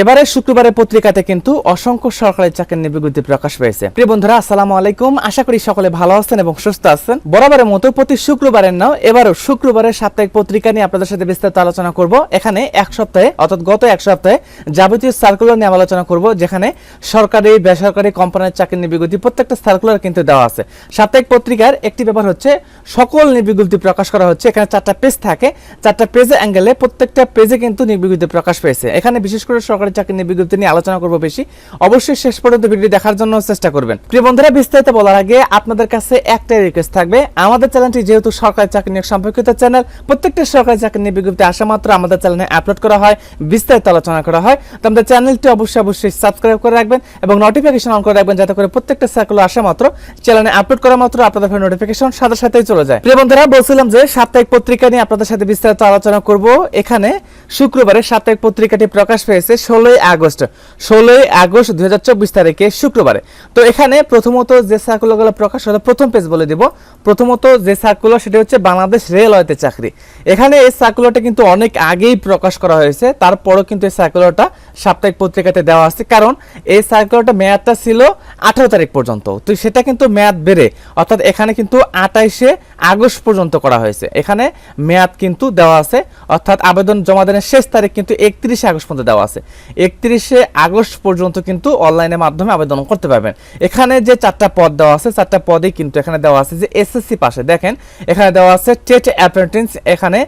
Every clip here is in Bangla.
এবারে শুক্রবারের পত্রিকাতে কিন্তু অসংখ্য সরকারি চাকরির নিয়োগ বিজ্ঞপ্তি প্রকাশ পেয়েছে। প্রিয় বন্ধুরা, আসসালামু আলাইকুম। আশা করি সকলে ভালো আছেন এবং সুস্থ আছেন। বরাবরের মতো প্রতি শুক্রবারের নাও, এবারও শুক্রবারের সাপ্তাহিক পত্রিকা নিয়ে আপনাদের সাথে বিস্তারিত আলোচনা করব। এখানে এক সপ্তাহে, অর্থাৎ গত এক সপ্তাহে যাবতীয় সার্কুলার নিয়ে আলোচনা করব, যেখানে সরকারি, বেসরকারি কোম্পানির চাকরির নিয়োগ বিজ্ঞপ্তি প্রত্যেকটা সার্কুলার কিন্তু দেওয়া আছে। সাপ্তাহিক পত্রিকার একটি ব্যাপার হচ্ছে, সকল নিয়োগ প্রকাশ করা হচ্ছে। এখানে চারটা পেজ থাকে। চারটা পেজে অ্যাঙ্গেলে প্রত্যেকটা পেজে কিন্তু নিয়োগ প্রকাশ পেয়েছে। এখানে বিশেষ করে সরকারি চাকরি নিয়োগ বিজ্ঞপ্তি নিয়ে আলোচনা করব বেশি। অবশ্যই শেষ পর্যন্ত ভিডিও দেখার জন্য চেষ্টা করবেন। প্রিয় বন্ধুরা, বিস্তারিত বলার আগে আপনাদের কাছে একটাই রিকোয়েস্ট থাকবে। আমাদের চ্যানেলটি যেহেতু সরকারি চাকরি নিয়োগ সম্পর্কিত চ্যানেল, প্রত্যেকটা সরকারি চাকরি নিয়োগ বিজ্ঞপ্তি আসা মাত্র আমাদের চ্যানেলে আপলোড করা হয়, বিস্তারিত আলোচনা করা হয়। তো আমাদের চ্যানেলটি অবশ্যই অবশ্যই সাবস্ক্রাইব করে রাখবেন এবং নোটিফিকেশন অন করে রাখবেন যাতে করে প্রত্যেকটা সার্কুলার আসা মাত্র চ্যানেলে আপলোড করা মাত্র আপনাদের নোটিফিকেশন সাথে সাথেই চলে যায়। প্রিয় বন্ধুরা, বলছিলাম যে সাপ্তাহিক পত্রিকা নিয়ে আপনাদের সাথে বিস্তারিত আলোচনা করব। এখানে শুক্রবারে সাপ্তাহিক পত্রিকাটি প্রকাশ পেয়েছে ষোলোই আগস্ট ষোলোই আগস্ট দু হাজার চব্বিশ তারিখে শুক্রবারে। তো এখানে প্রথমত যে সার্কুলারগুলো প্রকাশ হলো, প্রথম পেজ বলে দিব। প্রথমত যে সার্কুলার সেটা হচ্ছে বাংলাদেশ রেলওয়েতে চাকরি। এখানে এই সার্কুলারটা কিন্তু অনেক আগেই প্রকাশ করা হয়েছে। তারপরও কিন্তু এই সার্কুলারটা সাপ্তাহিক পত্রিকাতে দেওয়া আছে। কারণ এই সার্কুলারটা মেয়াদটা ছিল আঠারো তারিখ পর্যন্ত। তো সেটা কিন্তু মেয়াদ বেড়ে, অর্থাৎ এখানে কিন্তু আঠাইশে আগস্ট পর্যন্ত করা হয়েছে। এখানে মেয়াদ কিন্তু দেওয়া আছে। অর্থাৎ আবেদন জমা দেওয়ার শেষ তারিখ কিন্তু একত্রিশে আগস্ট পর্যন্ত দেওয়া আছে। একত্রিশে আগস্ট পর্যন্ত কিন্তু অনলাইনের মাধ্যমে আবেদন করতে পারবেন। এখানে যে চারটা পদ দেওয়া আছে, চারটা পদে কিন্তু এখানে দেওয়া আছে যে এসএসসি পাশে। দেখেন, এখানে দেওয়া আছে টেট অ্যাপ্রেন্টিস এখানে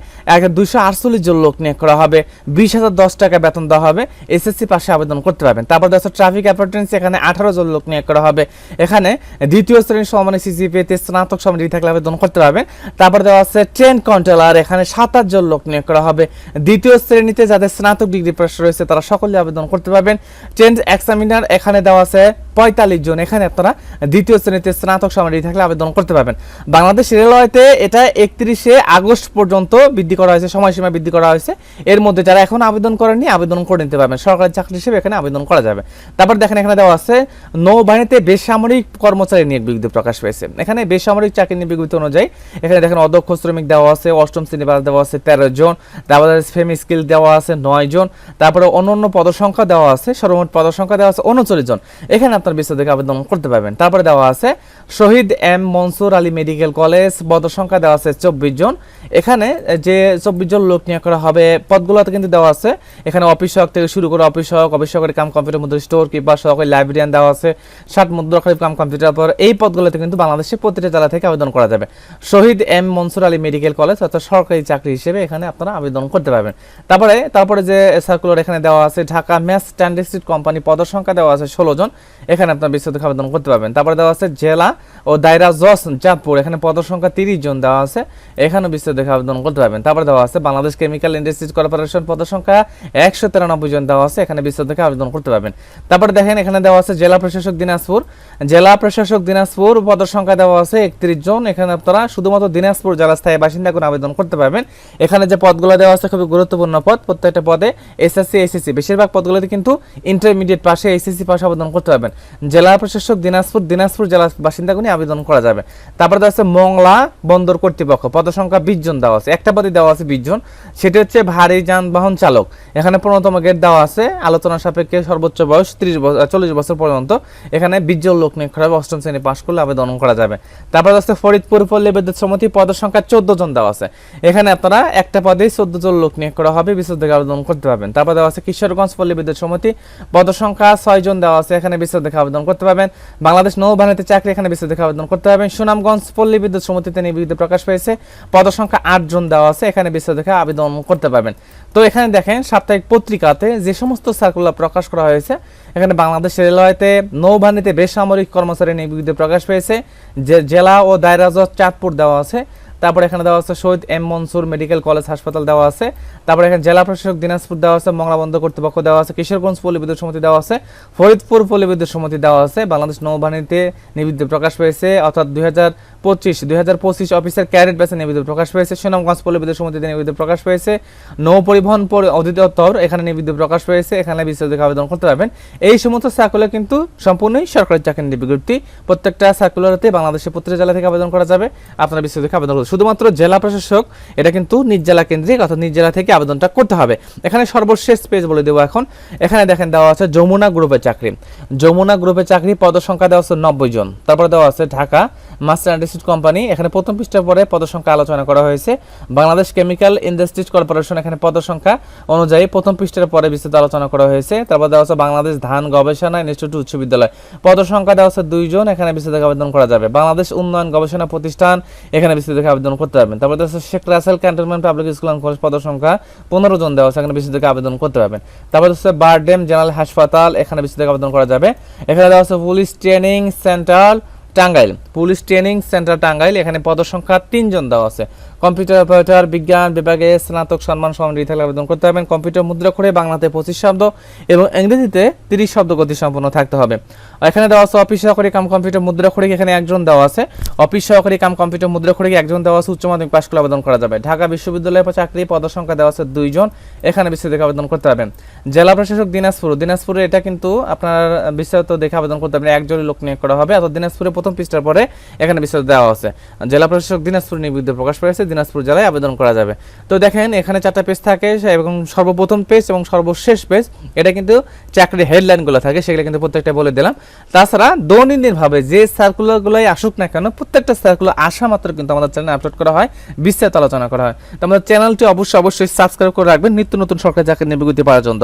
দুইশো আটচল্লিশ জন লোক নিয়োগ করা হবে। বিশ হাজার দশ টাকা বেতন দেওয়া হবে। এসএসসি পাশে আবেদন করতে পারবেন। তারপর দেওয়া আছে ট্রাফিক অ্যাপ্রেন্টিস এখানে আঠারো জন লোক নিয়োগ করা হবে। এখানে দ্বিতীয় শ্রেণির সমানে সিসিপিতে স্নাতক সমানে থাকলে আবেদন করতে পারবেন। তারপর দেওয়া আছে ট্রেন কন্ট্রোলার এখানে সাতাশ জন লোক নিয়োগ করা হবে। দ্বিতীয় শ্রেণীতে যাদের স্নাতক ডিগ্রি পাশ রয়েছে, তারা সকলে আবেদন করতে পারবেন। চেঞ্জ এক্সামিনার এখানে দেওয়া আছে। পঁয়তাল্লিশ জন। এখানে আপনারা দ্বিতীয় শ্রেণীতে স্নাতক সমাধি থাকলে আবেদন করতে পারবেন। বাংলাদেশ রেলওয়েতে এটা একত্রিশে আগস্ট পর্যন্ত বৃদ্ধি করা হয়েছে, সময়সীমা বৃদ্ধি করা হয়েছে। এর মধ্যে যারা এখন আবেদন করেননি, আবেদন করে নিতে পারবেন। সরকারি চাকরি হিসেবে এখানে আবেদন করা যাবে। তারপর দেখেন এখানে দেওয়া আছে, নৌবাহিনীতে বেসামরিক কর্মচারী নিয়োগ বিজ্ঞপ্তি প্রকাশ পেয়েছে। এখানে বেসামরিক চাকরি নিয়োগ বিজ্ঞপ্তি অনুযায়ী এখানে দেখেন অদক্ষ শ্রমিক দেওয়া আছে, অষ্টম শ্রেণি বাস দেওয়া আছে তেরো জন। তারপরে ফেমি স্কিল দেওয়া আছে নয় জন। তারপরে অন্য অন্য পদসংখ্যা দেওয়া আছে, সর্বমোট পদসংখ্যা দেওয়া আছে উনচল্লিশ জন। এখানে আপনার বিস্তারিত থেকে আবেদন করতে পারবেন। তারপরে দেওয়া আছে, Shahid M Mansur Ali medical college পদসংখ্যা দেওয়া আছে চব্বিশ জন। এখানে যে চব্বিশ জন লোক নিয়োগ করা হবে, পদগুলোতে কিন্তু দেওয়া আছে। এখানে অফিসক থেকে শুরু করে অফিসক অফিসকের কাম কম্পিউটার মধ্যে স্টোর কিংবা সহকারী লাইব্রেরিয়ান দেওয়া আছে। ষাট মুদ্রাকারী কাম কম্পিউটার পর এই পদগুলোতে কিন্তু বাংলাদেশের প্রতিটা জেলা থেকে আবেদন করা যাবে। Shahid M Mansur Ali medical college অর্থাৎ সরকারি চাকরি হিসেবে এখানে আপনারা আবেদন করতে পারবেন। তারপরে তারপরে যে সার্কুলার এখানে দেওয়া আছে, ঢাকা ম্যাস স্ট্যান্ডার্ড কোম্পানি পদের সংখ্যা দেওয়া আছে ষোলো জন। এখানে আপনার বিস্তারিত খাবার আবেদন করতে পারবেন। তারপরে দেওয়া আছে জেলা ও দায়রা জজ চাঁদপুর এখানে পদের সংখ্যা তিরিশ জন দেওয়া আছে। এখানেও বিস্তারিত খাবার আবেদন করতে পারবেন। তারপরে দেওয়া আছে বাংলাদেশ কেমিক্যাল ইন্ডাস্ট্রিজ কর্পোরেশন পদের সংখ্যা একশো তিরানব্বই জন দেওয়া আছে। এখানে বিস্তারিত খাবার আবেদন করতে পারবেন। তারপরে দেখেন, এখানে দেওয়া আছে জেলা প্রশাসক দিনাজপুর। জেলা প্রশাসক দিনাজপুর পদের সংখ্যা দেওয়া আছে একত্রিশ জন। এখানে আপনারা শুধুমাত্র দিনাজপুর জেলা স্থায়ী বাসিন্দা করে আবেদন করতে পারবেন। এখানে যে পদগুলো দেওয়া আছে খুবই গুরুত্বপূর্ণ পদ। প্রত্যেকটা পদে এসএসসি এসএসসি। বেশিরভাগ পদগুলোতে কিন্তু ইন্টারমিডিয়েট পাশে এসএসসি পাশে আবেদন করতে পারবেন। জেলা প্রশাসক দিনাজপুর দিনাজপুর জেলা বাসিন্দাগুনি আবেদন করা যাবে। তারপরে দেওয়া আছে মংলা বন্দর কর্তৃপক্ষ পদ সংখ্যা বিশ জন দেওয়া আছে। একটা পদে দেওয়া আছে বিশ জন। সেটি হচ্ছে ভারী যানবাহন চালক। এখানে পনেরোতম গেট দেওয়া আছে। আলোচনা সাপেক্ষে সর্বোচ্চ বয়স ত্রিশ বছর চল্লিশ বছর পর্যন্ত। এখানে বিশ জন লোক নিয়োগ করা হবে অষ্টম শ্রেণি পাশ করলে আবেদন করা যাবে। তারপরে দেওয়া আছে ফরিদপুর পল্লী বিদ্যুৎ সমিতি পদের সংখ্যা চোদ্দ জন দেওয়া আছে। এখানে আপনারা একটা পদেই চোদ্দ জন লোক নিয়োগ করা হবে বিশেষ থেকে আবেদন করতে পারবেন। তারপর দেওয়া আছে কিশোরগঞ্জ পল্লী বিদ্যুৎ সমিতি পদ সংখ্যা ছয় জন দেওয়া আছে। এখানে বিশেষ দেখে আবেদন করতে পারবেন। বাংলাদেশ নৌবাহিনীতে চাকরি এখানে দেখে আবেদন করতে পারবেন। সুনামগঞ্জ পল্লী বিদ্যুৎ সমিতিতে নিয়োগিত প্রকাশ পেয়েছে। পদ সংখ্যা আট জন দেওয়া আছে, এখানে বিশেষ দেখে আবেদন করতে পারবেন। তো এখানে দেখেন, সাপ্তাহিক পত্রিকাতে যে সমস্ত সার্কুলার প্রকাশ করা হয়েছে, এখানে বাংলাদেশ রেলওয়েতে নৌবাহিনীতে বেসামরিক কর্মচারী নিয়োগিত প্রকাশ পেয়েছে। যে জেলা ও দায়রাজ চাঁদপুর দেওয়া আছে। তারপর এখানে দেওয়া আছে Shahid M Mansur medical college হাসপাতাল দেওয়া আছে। তারপরে এখানে জেলা প্রশাসক দিনাজপুর দেওয়া আছে মংলা বন্ধ কর্তৃপক্ষ দেওয়া আছে, কিশোরগঞ্জ পল্লী বিদ্যুৎ সমিতি দেওয়া আছে, ফরিদপুর পল্লী বিদ্যুৎ সমিতি দেওয়া আছে, বাংলাদেশ নৌবাহিনীতে নিবিদ্ধ প্রকাশ পেয়েছে, অর্থাৎ দুই হাজার পঁচিশ, দুই হাজার পঁচিশ অফিসার ক্যাডেট ব্যাচে নিবৃত্ত প্রকাশ পেয়েছে। সুনামগঞ্জ পল্লী বিদ্যুৎ সমিতিতে নিবৃত্ত প্রকাশ পেয়েছে। নৌ পরিবহন অধিদপ্তর এখানে নিবৃত্ত প্রকাশ পেয়েছে। এখানে বিস্তারিত আবেদন করতে পারবেন। এই সমস্ত সার্কুলার কিন্তু সম্পূর্ণই সরকারি চাকরির বিজ্ঞপ্তি। প্রত্যেকটা সার্কুলারতে বাংলাদেশের প্রত্যেক জেলা থেকে আবেদন করা যাবে। আপনারা বিস্তারিত আবেদন করতে শুধুমাত্র জেলা প্রশাসক, এটা কিন্তু নিজ জেলা কেন্দ্রিক অর্থাৎ নিজ জেলা থেকে আবেদনটা করতে হবে। এখানে সর্বশেষ পেজ বলে দেবো এখন। এখানে দেখেন দেওয়া আছে যমুনা গ্রুপের চাকরি। যমুনা গ্রুপের চাকরি পদসংখ্যা দেওয়া আছে নব্বই জন। তারপরে দেওয়া আছে ঢাকা, মাস্টার অ্যান্ড কোম্পানি এখানে প্রথম পৃষ্ঠার পরে পদসংখ্যা আলোচনা করা হয়েছে। বাংলাদেশ কেমিক্যাল ইন্ডাস্ট্রিজ কর্পোরেশন এখানে পদসংখ্যা অনুযায়ী প্রথম পৃষ্ঠার পরে বিস্তারিত আলোচনা করা হয়েছে। তারপর দেওয়া হচ্ছে বাংলাদেশ ধান গবেষণা ইনস্টিটিউট উচ্চ বিদ্যালয়। পদসংখ্যা দেওয়া হচ্ছে দুইজন এখানে বিস্তারিত আবেদন করা যাবে। বাংলাদেশ উন্নয়ন গবেষণা প্রতিষ্ঠান, এখানে বিস্তারিত আবেদন করতে পারবেন। তারপর দেওয়া আছে Sheikh Russel cantonment public school and college পদসংখ্যা, পনেরো জন দেওয়া হচ্ছে এখানে বিস্তারিত আবেদন করতে পারবেন। তারপর হচ্ছে বারডেম জেনারেল হাসপাতাল, এখানে বিস্তারিত আবেদন করা যাবে। এখানে দেওয়া হচ্ছে police training centre Tangail. Police training centre Tangail এখানে পদসংখ্যা তিনজন দেওয়া আছে। কম্পিউটার অপারেটর, বিজ্ঞান বিভাগে স্নাতক সম্মান সমান্বিত থাকলে আবেদন করতে পারবেন। কম্পিউটার মুদ্রা করে বাংলাতে পঁচিশ শব্দ এবং ইংরেজিতে তিরিশ শব্দ গতি সম্পন্ন থাকতে হবে। এখানে দেওয়া আছে অফিস সহকারী কাম কম্পিউটার মুদ্রা করে এখানে একজন দেওয়া আছে। অফিস সহকারী কাম কম্পিউটার মুদ্রা করে একজন দেওয়া আছে, উচ্চ মাধ্যমিক পাশ করে আবেদন করা যাবে। ঢাকা বিশ্ববিদ্যালয়ের চাকরি পদসংখ্যা দেওয়া আছে দুইজন। এখানে বিস্তারিত আবেদন করতে পারবেন। জেলা প্রশাসক দিনাজপুর। দিনাজপুরে এটা কিন্তু আপনার বিস্তারিত দেখে আবেদন করতে পারবেন। একজনই লোক নিয়োগ করা হবে। অর্থাৎ দিনাজপুরে প্রথম পৃষ্ঠার পরে এখানে বিস্তারিত দেওয়া আছে। জেলা প্রশাসক দিনাজপুর নিয়ে বিরুদ্ধে প্রকাশ পেয়েছে দিনাজপুর জেলায় আবেদন করা যাবে। তো দেখেন, এখানে চারটা পেজ থাকে এবং সর্বপ্রথম পেজ এবং সর্বশেষ পেজ এটা কিন্তু চাকরির হেডলাইনগুলো থাকে, সেগুলো কিন্তু প্রত্যেকটা বলে দিলাম। তাছাড়া দৈনন্দিনভাবে যে সার্কুলারগুলোই আসুক না কেন, প্রত্যেকটা সার্কুলার আসা মাত্র কিন্তু আমাদের চ্যানেলে আপলোড করা হয়, বিস্তারিত আলোচনা করা হয়। তো আমাদের চ্যানেলটি অবশ্যই অবশ্যই সাবস্ক্রাইব করে রাখবেন, নিত্য নতুন সরকারি চাকরি নিয়ে বিজ্ঞপ্তি পাওয়ার জন্য